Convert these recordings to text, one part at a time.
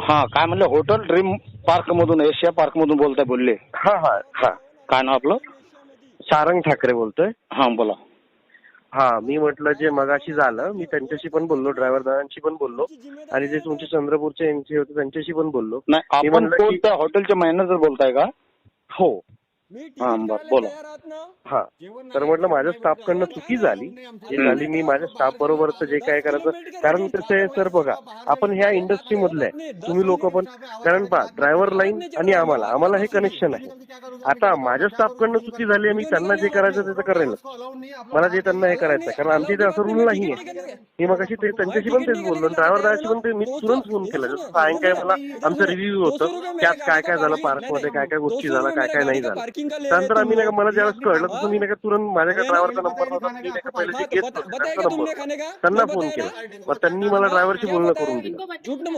हा काय म्हणलं? हॉटेल ड्रीम पार्क मधून एशिया पार्क मधून बोलताय बोलले. हा हा. हा. काय नाव आपलं? सारंग ठाकरे बोलतोय. हा बोला. हा मी म्हटलं जे मगाशी झालं मी त्यांच्याशी पण बोललो ड्रायव्हर दादांशी पण बोललो. आणि जे तुमचे चंद्रपूरचे एमसी होते त्यांच्याशी पण बोललो. नाही मी आपण म्हणलं कोण की- त्या हॉटेलचे मॅनेजर बोलताय का? हो. बोला. हा. तर म्हटलं माझ्या स्टाफकडनं चुकी झाली. जी झाली मी माझ्या स्टाफ बरोबरच जे काय करायचं. कारण कसं आहे सर बघा आपण ह्या इंडस्ट्री मधले आहे तुम्ही लोक पण कारण पहा ड्रायव्हर लाईन आणि आम्हाला आम्हाला हे कनेक्शन आहे. आता माझ्या स्टाफकडनं चुकी झाली मी त्यांना जे करायचं ते तर करेलच. मला जे त्यांना हे करायचं कारण आमच्या इथे असं रूल नाही आहे मी मग ते त्यांच्याशी पण तेच बोललो ड्रायव्हर दादाशी पण ते मी तुरंत फोन केला. जसं सायंकाळी मला आमचं रिव्ह्यू होतं. आज काय काय झालं पार्कमध्ये काय काय गोष्टी झाल्या काय काय नाही झालं त्यानंतर आम्ही नाही का मला ज्यावेळेस कळलं तसं मी नाही का तुरंत माझ्याकडे ड्रायव्हरचा नंबर नव्हता मी नाही का पहिले होते. त्यांना फोन केला. मग त्यांनी मला ड्रायव्हरशी बोलणं करून दिलं.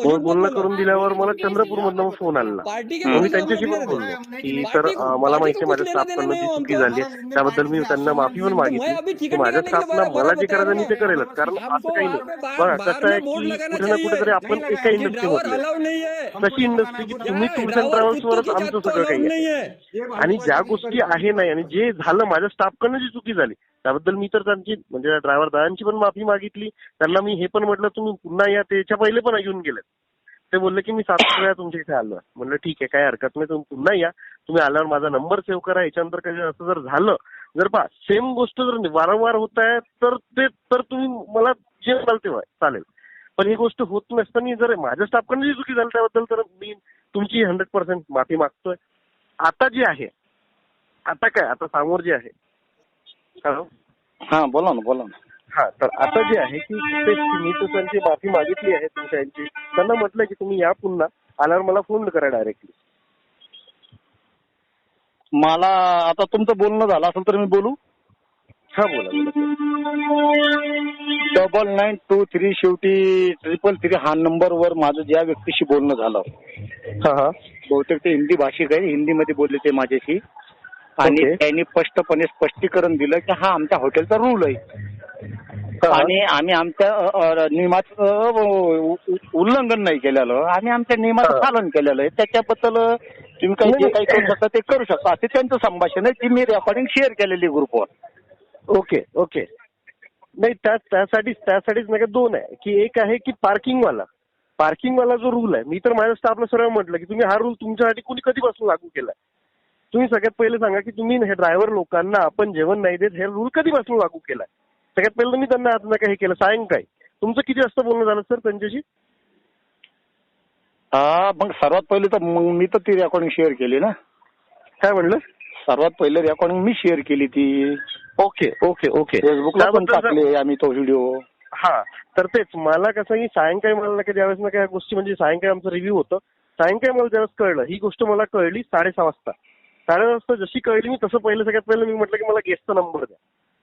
बोल- बोलणं करून दिल्यावर मला चंद्रपूरमधनं फोन आला. मग मी त्यांच्याशी पण बोललो की सर मला माहिती आहे माझ्या स्टाफकडनं जी चुकी झाली आहे. त्याबद्दल मी त्यांना माफी पण मागितली. की माझ्या स्टाफना मला जे करायचं मी ते करेलच. कारण असं काही नाही. बघा कसं आहे की कुठे ना कुठेतरी आपण एका इंडस्ट्रीमध्ये तशी इंडस्ट्री की तुम्ही टूर्स अँड ट्रॅव्हल्सवरच आमचं सगळं काही आहे आणि ज्या गोष्टी आहे नाही आणि जे झालं माझ्या स्टाफकडनं जी चुकी झाली त्याबद्दल मी तर त्यांची म्हणजे ड्रायव्हर दादांची पण माफी मागितली. त्यांना मी हे पण म्हटलं तुम्ही पुन्हा या त्याच्या पहिले पण येऊन गेले ते बोलले की मी सात वेळा तुमच्या इथे आलो म्हणलं ठीक आहे काय हरकत नाही तुम्ही पुन्हा या. तुम्ही आल्यावर माझा नंबर सेव्ह करा. याच्यानंतर काही असं जर झालं जर पहा सेम गोष्ट जर वारंवार होत आहे तर ते तर तुम्ही मला जे म्हणाल तेव्हा चालेल. पण ही गोष्ट होत नसताना जर माझ्या स्टाफकडनं जी चुकी झाली त्याबद्दल तर मी तुमची हंड्रेड पर्सेंट माफी मागतोय. आता जे आहे आता काय? आता समोर जे आहे. हॅलो? हा बोला ना बोला ना. हा तर आता जे आहे की ते मी त्यांची माफी मागितली आहे तुमच्या यांची त्यांना म्हटलं की तुम्ही या पुन्हा. आल्यावर मला फोन करा डायरेक्टली मला आता तुमचं बोलणं झालं असेल तर मी बोलू? हा बोला बोला. डबल नाईन टू थ्री शेवटी ट्रिपल थ्री हा नंबर वर माझं ज्या व्यक्तीशी बोलणं झालं. हा हा. बहुतेक ते हिंदी भाषिक आहे हिंदीमध्ये बोलले ते माझ्याशी. आणि. त्यांनी स्पष्टपणे स्पष्टीकरण दिलं की हा आमच्या हॉटेलचा रूल आहे. आणि आम्ही आमच्या नियमाचं उल्लंघन नाही केलेलं. आम्ही आमच्या नियमाचं. पालन केलेलं आहे. त्याच्याबद्दल तुम्ही काही जे काही. करू शकता ते करू शकता. असे त्यांचं संभाषण आहे ती मी रेकॉर्डिंग शेअर केलेली ग्रुपवर ओके ओके नाही त्या त्यासाठीच त्यासाठीच नाही का दोन आहे. की एक आहे की पार्किंगवाला पार्किंगवाला जो रूल आहे मी तर माझ्या स्टाफला सरळ म्हटलं की तुम्ही हा रूल तुमच्यासाठी कुणी कधीपासून लागू केलाय? तुम्ही सगळ्यात पहिले सांगा की तुम्ही हे ड्रायव्हर लोकांना आपण जेवण नाही देत हे रूल कधीपासून लागू केलाय? सगळ्यात पहिलं मी त्यांना आता काय हे केलं सायंकाळी तुमचं किती वाजता बोलणं झालं सर त्यांच्याशी? हा मग सर्वात पहिले तर मग मी तर ती रेकॉर्डिंग शेअर केली ना. काय म्हणलं? सर्वात पहिले रेकॉर्डिंग मी शेअर केली ती. Okay okay okay. फेसबुकला पण त्याबद्दल- टाकली आम्ही तो व्हिडिओ हा तर तेच मला कसं की सायंकाळी मला का ज्यावेळेस ना काय गोष्टी म्हणजे सायंकाळी आमचं रिव्ह्यू होतं. सायंकाळी मला ज्यावेळेस कळलं ही गोष्ट मला कळली साडेसहा वाजता. साडे वाजता जशी कळली मी तसं पहिलं सगळ्यात पहिलं मी म्हटलं की मला गेस्टचा नंबर द्या.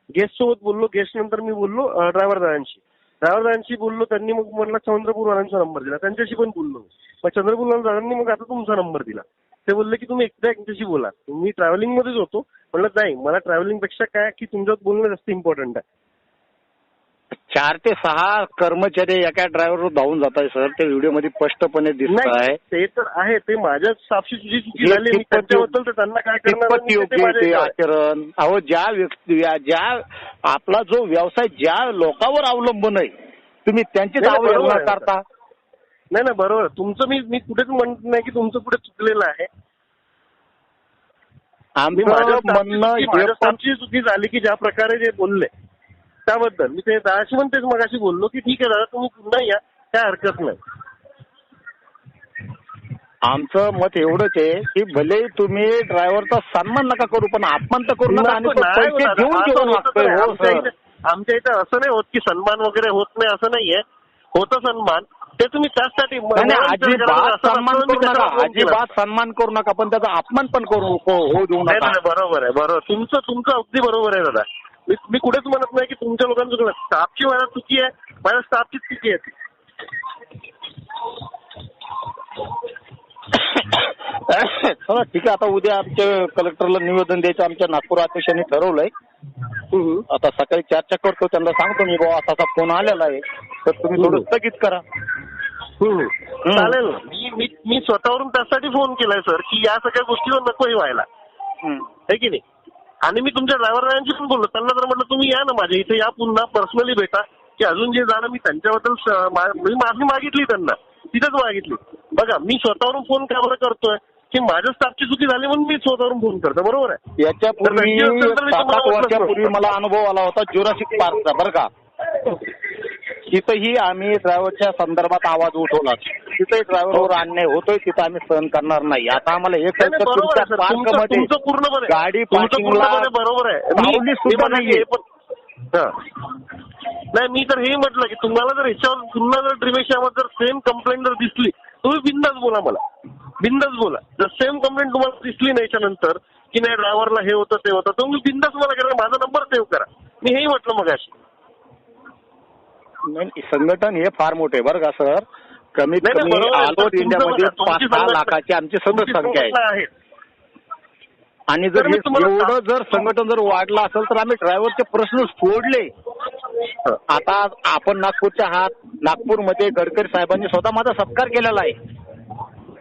गेस्ट सोबत बोललो गेस्ट नंतर मी बोललो ड्रायव्हर दादांशी. ड्रायव्हर दादांशी बोललो त्यांनी मग म्हटलं चंद्रपूरवाल्यांचा नंबर दिला. त्यांच्याशी पण बोललो मग चंद्रपूरवाला दादांनी मग आता तुमचा नंबर दिला. ते बोलले की तुम्ही एकदा त्यांच्याशी बोला. मी ट्रॅव्हलिंग मध्येच होतो. म्हटलं नाही मला ट्रॅव्हलिंगपेक्षा काय की तुमच्यात बोलणं जास्त इम्पॉर्टंट आहे. चार ते सहा कर्मचारी एका ड्रायव्हरवर धावून जात आहे सर. ते व्हिडिओमध्ये स्पष्टपणे दिसत आहे. ते तर आहे. ते माझ्या साक्षी तुझी चुकी झाली मी कितपत त्यांच्याबद्दल तर त्यांना काय करणार कितपत मी ते योग्य आहे ते. आचरण. अहो ज्या व्यक्ती या- ज्या आपला जो व्यवसाय ज्या लोकांवर अवलंबून आहे तुम्ही त्यांची नाही, नाही, बरोबर अवहेलना आहे. करता नाही नाही बरोबर तुमचं मी मी कुठेच म्हणत नाही की तुमचं कुठे चुकलेलं आहे. मी माझ्या आमचं staffची म्हणणं चुकी- हे माझ्या पण staffची चुकी झाली की ज्या प्रकारे जे बोलले. त्याबद्दल. मी ते दादाशी पण तेच मगाशी बोललो की ठीक आहे दादा तुम्ही पुन्हा या. काय हरकत नाही. आमचं मत एवढंच आहे की भले तुम्ही ड्रायव्हरचा सन्मान नका करू पण अपमान तर करू नका आणि तो नाही पैसे जेवण तर हो आमच्या सर. इथे- आमच्या इथं असं नाही होत की सन्मान वगैरे होत नाही असं नाहीये. होतं सन्मान. ते तुम्ही त्याचसाठी म- नाही, नाही, मला विचार करा, अजिबात असं सन्मान मी करू नका. त्याच्यावर फोन केला. अजिबात सन्मान करू नका पण त्याचा अपमान पण करू हो होऊ देऊ नाही नका. नाही बरोबर आहे बरोबर. तुमचं तुमचं अगदी बरोबर आहे दादा. मी मी कुठेच म्हणत नाही की तुमच्या लोकांचं चुकलं. स्टाफची माझ्या चुकी आहे. माझ्या स्टाफचीच चुकी आहे ठीक आहे. आता उद्या आमच्या कलेक्टरला निवेदन द्यायचं. आमच्या नागपूर अध्यक्षांनी ठरवलंय. आता सकाळी चर्चा करतो त्यांना सांगतो मी बाबा असा फोन आलेला आहे. तर तुम्ही थोडं. स्थगित करा. चालेल. मी मी मी स्वतःवरून त्यासाठी फोन केलाय सर की या सगळ्या गोष्टीवर नकोही व्हायला. हम्म. है की नाही? आणि मी तुमच्या ड्रायव्हरांशी पण बोललो. त्यांना तर म्हटलं तुम्ही या ना माझ्या इथे या पुन्हा पर्सनली भेटा. की अजून जे झालं मी त्यांच्याबद्दल मा- मी माफी मागितली त्यांना. तिथंच मागितली. बघा मी स्वतःवरून फोन का बरं करतोय? की माझ्या स्टाफची चुकी झाली म्हणून मी स्वतःवरून फोन करतो बरोबर आहे? याच्यापूर्वी वर्षापूर्वी. मला अनुभव आला होता जुरासिक पार्कचा बरं का? तिथंही आम्ही ड्रायव्हरच्या संदर्भात आवाज उठवला. तिथंही ड्रायव्हरवर अन्याय होतोय तिथं आम्ही सहन करणार नाही. आता आम्हाला हे कळतं तुमच्या पार्कमध्ये पूर्णपणे गाडी पार्किंगला बरोबर आहे. सुद्धा नाहीये. नाही मी तर हे म्हटलं की तुम्हाला जर ह्याच्यावर पुन्हा जर ड्रिमेशावर जर सेम कंप्लेंट जर दिसली तुम्ही बिंदास बोला मला. बिंदास बोला. जर सेम कंप्लेंट तुम्हाला दिसली नाही याच्यानंतर की नाही ड्रायव्हरला हे होतं ते होतं तुम्ही बिंदास मला करा माझा नंबर सेव्ह करा. मी हेही म्हटलं मग संघटन हे फार मोठे बरं का सर? कमीत नाही, कमी बरोबर आहे. ऑल ओव्हर तुमचं इंडियामध्ये बघा, पाच तुमची सहा संघटना- लाखाची आमची सदस्य संख्या आहे. आहे. आणि तर जर मी हे तुम्हाला एवढं जर संघटन जर वाढलं असेल तर आम्ही ड्रायव्हरचे प्रश्न सोडले. आता आपण नागपूरच्या आहात. नागपूरमध्ये गडकरी साहेबांनी स्वतः माझा सत्कार केलेला आहे.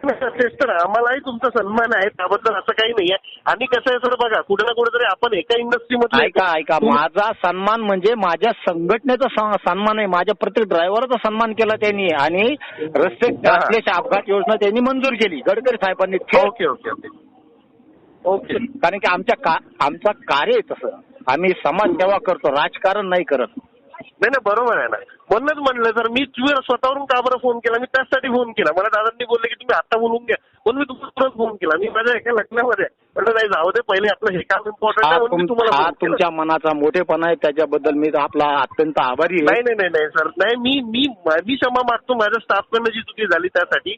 तेच तर आम्हालाही तुमचा सन्मान आहे त्याबद्दल असं काही नाहीये. आणि कसं आहे सर बघा कुठे ना कुठेतरी आपण एका इंडस्ट्रीमध्ये ऐका ऐका. माझा सन्मान म्हणजे माझ्या संघटनेचा सन्मान आहे. माझ्या प्रत्येक ड्रायव्हरचा सन्मान केला त्यांनी. आणि रस्ते अपघात योजना त्यांनी मंजूर केली. गडकरी साहेबांनी. Okay okay okay. ओके. कारण की आमच्या आमचं कार्य आहे तसं. आम्ही समाजसेवा करतो. राजकारण नाही करत. नाही नाही बरोबर आहे ना. म्हणूनच म्हणलं सर मी तुम्ही स्वतःवरून का बरं फोन केला? मी त्याचसाठी फोन केला. मला दादांनी बोलले की तुम्ही आता बोलून घ्या. म्हणून मी तुम्हाला फोन केला. मी माझ्या एका लग्नामध्ये. म्हटलं नाही जाऊ दे पहिले आपलं हे काम इम्पॉर्टंट आहे तुम्हाला. तुमच्या मनाचा मोठेपणा आहे त्याच्याबद्दल मी आपला अत्यंत आभारी आहे. नाही नाही नाही सर. नाही मी मी मी क्षमा मागतो. माझ्या स्टाफकडनं जी चुकी झाली त्यासाठी.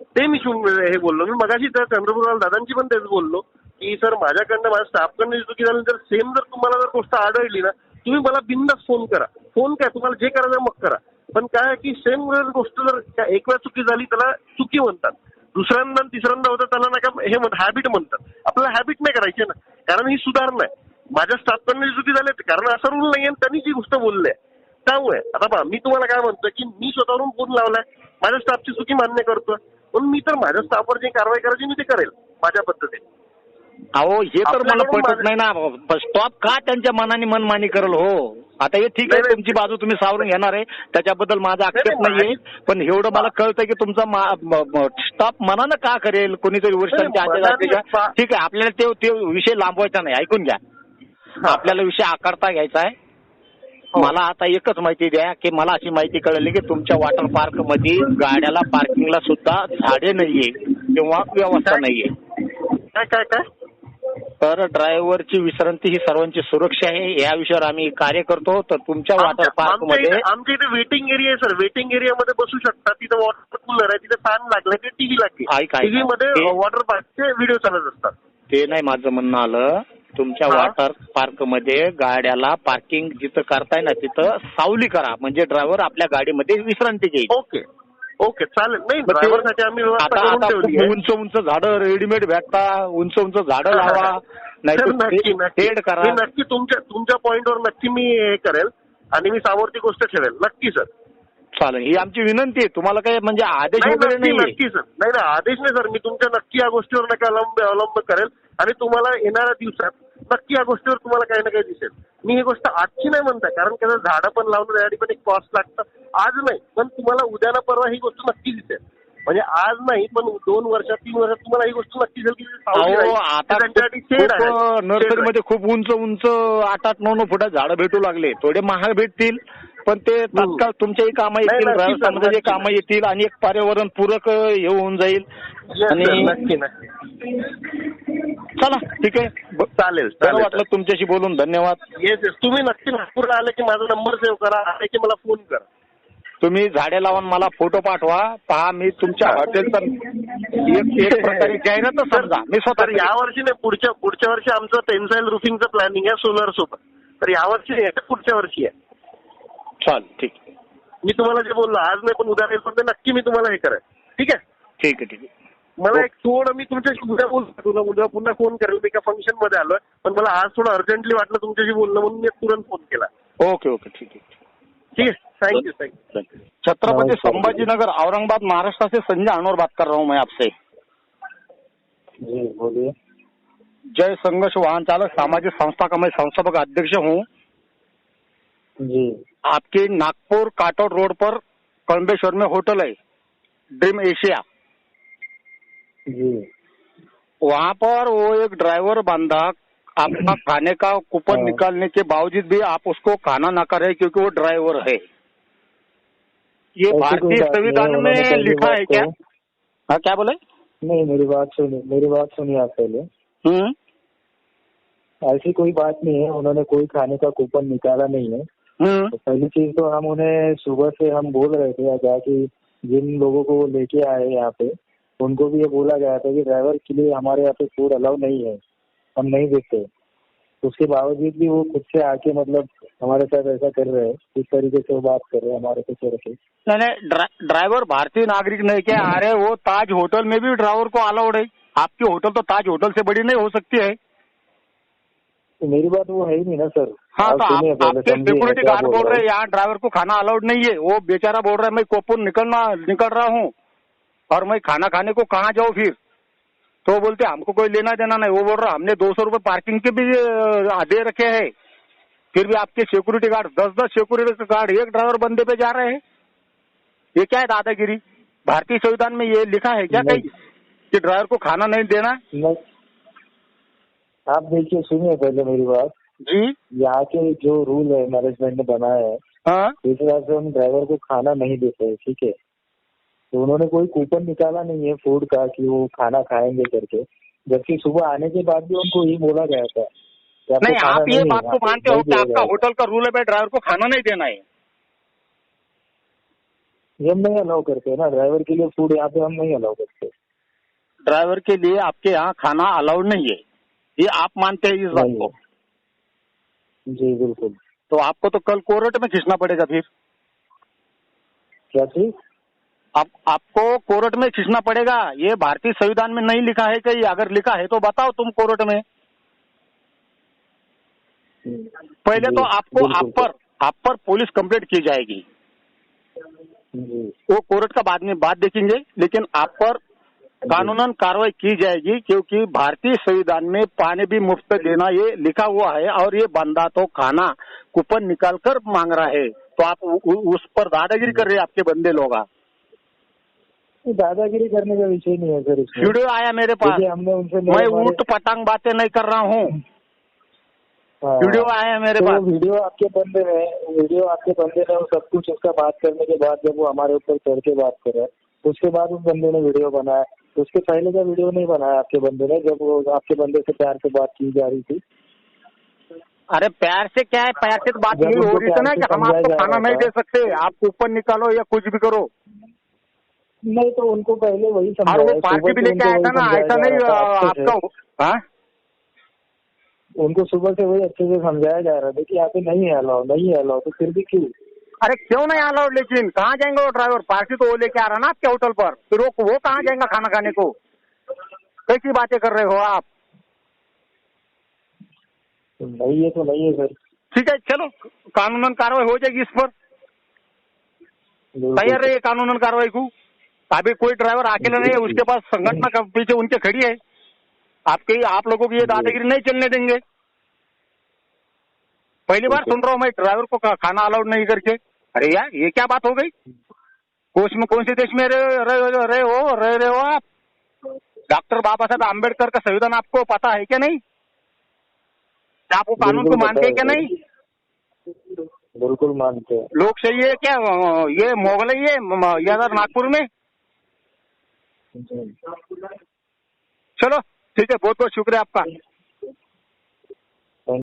ते मी शुन- हे बोललो. मी मगाशी त्या चंद्रपूरलाल दादांची पण तेच बोललो की सर माझ्याकडनं माझ्या स्टाफकडनं जी चुकी झाली जर सेम जर तुम्हाला जर गोष्ट आढळली ना तुम्ही मला बिंदास फोन करा. फोन काय? तुम्हाला जे करायचं मग करा. पण काय आहे की सेम गोष्ट जर एक वेळा चुकी झाली त्याला चुकी म्हणतात. दुसऱ्यांदा तिसऱ्यांदा होतं त्याला नका हे हॅबिट म्हणतात. आपल्याला हॅबिट नाही करायची ना. कारण ही सुधारणा आहे. माझ्या स्टाफकडनं चुकी झाली कारण असा रूल नाही त्यांनी जी गोष्ट बोलली आहे. त्यामुळे आता बा मी तुम्हाला काय म्हणतो की मी स्वतःवरून फोन लावलाय. माझ्या स्टाफची चुकी मान्य करतोय. पण मी तर माझ्या स्टाफवर जी कारवाई करायची मी ते करेल. माझ्या पद्धतीने. अहो हे तर मला पटत नाही ना. स्टॉप का त्यांच्या मनाने मनमानी करल हो. आता हे ठीक आहे नाही, नाही. तुमची बाजू तुम्ही सावरून घेणार आहे. त्याच्याबद्दल माझा आक्षेप नाही, नाहीये. पण एवढं मला कळतं की तुमचा स्टॉप मनानं का करेल? कोणीतरी वरिष्ठांच्या नाही, आदेश मनाने असल्याच्या पा- ठीक आहे आपल्याला ते ते विषय लांबवायचा नाही. ऐकून घ्या. हा. आपल्याला विषय आकारता घ्यायचा आहे. हो. मला आता एकच माहिती द्या की मला अशी माहिती कळली की तुमच्या वॉटर पार्कमध्ये गाड्याला पार्किंगला सुद्धा झाडे नाहीये किंवा व्यवस्था नाहीये. काय काय काय? तर ड्रायव्हरची विश्रांती ही सर्वांची सुरक्षा आहे. या विषयावर आम्ही कार्य करतो. तर तुमच्या वॉटर पार्कमध्ये आमच्या इथे वेटिंग एरिया आहे सर वेटिंग एरियामध्ये बसू शकता. तिथं वॉटर कूलर आहे. तिथे फॅन लागले ते टीव्ही ऐका. टीव्ही मध्ये वॉटर पार्कचे व्हिडिओ चालत असतात. ते नाही माझं म्हणणं आलं. तुमच्या. वॉटर पार्कमध्ये गाड्याला पार्किंग जिथं करताय ना तिथं सावली करा. म्हणजे ड्रायव्हर आपल्या गाडीमध्ये विश्रांती घेईल. ओके ओके चालेल. नाही मग ते- ड्रायव्हरसाठी आम्ही व्यवस्था करून ठेवली आहे. उंच उंच झाडं रेडीमेड भेटता उंच उंच झाडं लावा नाही नक्की नक्की. करा. मी नक्की तुमच्या तुमच्या पॉइंटवर नक्की मी हे करेल आणि मी सावरती गोष्ट ठेवेल. नक्की सर. चालेल. ही आमची विनंती आहे. तुम्हाला काही म्हणजे आदेश नाही वगैरे नक्की नाही नक्की सर. नाही नाही आदेश नाही सर. मी तुमच्या नक्की या गोष्टीवर नका अवलंब अवलंब करेल आणि तुम्हाला येणाऱ्या दिवसात नक्की या गोष्टीवर तुम्हाला काही ना काही दिसेल. मी ही गोष्ट आजची नाही म्हणताय कारण कसं झाडं पण लावणं त्यासाठी पण एक कॉस्ट लागतं. आज नाही पण तुम्हाला उद्या ना परवा ही गोष्ट नक्की दिसेल. म्हणजे आज नाही पण दोन वर्षात तीन वर्षात तुम्हाला ही गोष्ट नक्की खूप नर्सरीमध्ये खूप उंच उंच आठ आठ नऊ नऊ फुटात झाडं भेटू लागले. थोडे महाग भेटतील. पण ते तात्काळ तुमच्याही कामं येतील नक्की. कामं येतील आणि एक पर्यावरण पूरक हे होऊन जाईल. आणि नक्की नक्की. चला ठीक आहे. चालेल चालेल वाटलं तुमच्याशी बोलून. धन्यवाद. येस येस तुम्ही नक्की नागपूरला आले की माझा नंबर सेव्ह करा आले की मला फोन करा. तुम्ही झाडे लावून मला फोटो पाठवा. पहा मी तुमच्या. हॉटेलचा एक एक प्रकारे जाहिरातच समजा. मी तर स्वतः यावर्षी नाही पुढच्या पुढच्या वर्षी आमचं टेन्साईल रुफिंगचं प्लॅनिंग आहे सोलर सोबत. तर यावर्षी नाही आहे, पुढच्या वर्षी आहे. चाल ठीक. आहे. मी तुम्हाला जे बोललो आज नाही पण उद्या नाही पण ते नक्की मी तुम्हाला हे करेन. ठीक आहे? ठीक आहे ठीक आहे. मला एक थोडं मी तुमच्याशी उद्या बोलतो तुला उद्या पुन्हा फोन करेल मी एका फंक्शनमध्ये आलोय पण मला आज थोडं अर्जंटली वाटलं तुमच्याशी बोलणं म्हणून मी तुरंत फोन केला. ओके ओके ठीक आहे ठीक आहे. Thank you thank you Chhatrapati Aurangabad Maharashtra से संजय अनवर बात कर रहा हूँ मैं आपसे. जी बोलिए. जय संघर्ष वाहन चालक सामाजिक संस्था का मैं संस्थापक अध्यक्ष हूँ. जी. आपके नागपुर काटोड रोड पर कळंबेश्वर में होटल है ड्रीम एशिया। जी। वहाँ पर वो एक ड्राइवर बंदा आपका खाने का कूपन हाँ। निकालने के बावजूद भी आप उसको खाना ना करें क्योंकि वो ड्राइवर है। ये भारतीय संविधान में लिखा है क्या? तो- हाँ क्या बोले? नहीं मेरी बात सुनिए मेरी बात सुनिए आप पहले। हम्म। ऐसी कोई बात नहीं है उन्होंने कोई खाने का कूपन निकाला नहीं है। तो पहली चीज़ तो हम उन्हें सुबह से हम बोल रहे थे क्या कि जिन लोगों को लेके आए यहाँ पे उनको भी ये बोला गया था कि ड्राइवर के लिए हमारे यहाँ पे फ़ूड अलाउ नहीं है हम नहीं देते। उसके बावजूद भी वो खुद से आके मतलब हमारे साथ ऐसा कर रहे हैं इस तरीके से वो बात कर रहे हैं हमारे को चढ़ के। नहीं ड्राइवर भारतीय नागरिक नहीं क्या आ रहे वो ताज होटल में भी ड्राइवर को अलाउड है। आपकी होटल तो ताज होटल से बड़ी नहीं हो सकती है। तो मेरी बात वो है ही नहीं ना सर। हाँ तो आप, आपके सिक्योरिटी गार्ड बोल रहे हैं यहाँ ड्राइवर को खाना अलाउड नहीं है। वो बेचारा बोल रहा है मैं कोपुर निकलना निकल रहा हूँ और मैं खाना खाने को कहाँ जाऊँ फिर? तो बोलते हमको कोई लेना देना नहीं। वो बोल रहा हमने दो सौ रुपये पार्किंग के भी दे रखे है। फिर भी आपके सिक्योरिटी गार्ड दस दस सिक्योरिटी गार्ड एक ड्राइवर बंदे पे जा रहे हैं। ये क्या है दादागिरी? भारतीय संविधान में ये लिखा है क्या। कहीं? कि ड्राइवर को खाना नहीं देना? नहीं। आप देखिए सुनिए पहले मेरी बात। जी। यहाँ के जो रूल है मैनेजमेंट ने बनाया है हाँ। इस हिसाब से हम ड्राइवर को खाना नहीं देते हैं ठीक है? तो उन्होंने कोई कूपन निकाला नहीं है फ़ूड का कि वो खाना खाएँगे करके। जबकि सुबह आने के बाद भी उनको यही बोला गया था नहीं आप ये बात को मानते हो कि आपका होटल का रूल है भाई ड्राइवर को खाना नहीं देना है। ये हम नहीं अलाउ करते ना ड्राइवर के लिए फ़ूड यहाँ पे हम नहीं अलाउ करते। ड्राइवर के लिए आपके यहाँ खाना अलाउड नहीं है। ये आप मानते हैं इस बात को। जी बिल्कुल। तो आपको तो कल कोर्ट में खींचना पड़ेगा फिर? क्या चीज़? आप आपको कोर्ट में खींचना पड़ेगा। ये भारतीय संविधान में नहीं लिखा है कहीं अगर लिखा है तो बताओ तुम कोर्ट में। पहले तो आपको आप पर आप पर पुलिस कंप्लेंट की जाएगी। वो कोर्ट का बाद में बात देखेंगे लेकिन आप पर कानूनन कार्रवाई की जाएगी क्योंकि भारतीय संविधान में पानी भी मुफ़्त देना ये लिखा हुआ है और ये बंदा तो खाना कूपन निकाल कर मांग रहा है। तो आप उ, उ, उस पर दादागिरी कर रहे हैं आपके बंदे लोग दादागिरी करने का विषय नहीं है सर वीडियो आया मेरे पास। हमने उनसे मैं ऊट पटांग बातें नहीं कर रहा हूँ। हाँ। वीडियो आया है मेरे तो पास। वीडियो आपके बंदे ने वीडियो आपके बंदे ने सब कुछ उसका बात करने के बाद जब वो हमारे ऊपर चढ़ के बात कर रहा है उसके बाद उस बंदे ने वीडियो बनाया। उसके पहले का वीडियो नहीं बनाया आपके बंदे ने जब वो आपके बंदे से प्यार से बात की जा रही थी? अरे प्यार से क्या है? प्यार से तो बात यही हो रही थी ना कि हम आपको खाना नहीं दे सकते आप ऊपर निकालो या कुछ भी करो। नहीं तो उनको पहले वही और समझाया वो पार्टी भी लेके आया था ना ऐसा नहीं। आपका हाँ? उनको सुबह से वही अच्छे से समझाया जा रहा था कि यहाँ पे नहीं है अलाउ नहीं है अलाउ तो फिर भी क्यों? अरे क्यों नहीं अलाउड लेकिन कहाँ जाएँगे वो ड्राइवर पार्टी तो वो लेके आ रहा ना आपके होटल पर। फिर वो वो कहाँ जाएगा खाना खाने को? कैसी बातें कर रहे हो आप? नहीं है तो नहीं है सर। ठीक है चलो कानूनन कार्रवाई हो जाएगी इस पर। तैयार रहिए कानूनन कार्रवाई को। अभी कोई ड्राइवर अकेला नहीं है उसके पास संगठन का पीछे उनके खड़ी है। आपके आप लोगों की ये दादागिरी नहीं चलने देंगे। पहली बार सुन रहा हूँ मैं ड्राइवर को खाना अलाउड नहीं करके। अरे यार ये क्या बात हो गई? कोच में कौन से देश में रहे रहे रहे हो रह रहे हो आप? डॉक्टर बाबा साहब आम्बेडकर का संविधान आपको पता है क्या नहीं? क्या आप वो कानून को मानते हैं क्या नहीं? बिल्कुल मानते हैं। लोकशाही है क्या ये मोगल ही है नागपुर में? चलो ठीक है बहुत बहुत शुक्रिया आपका।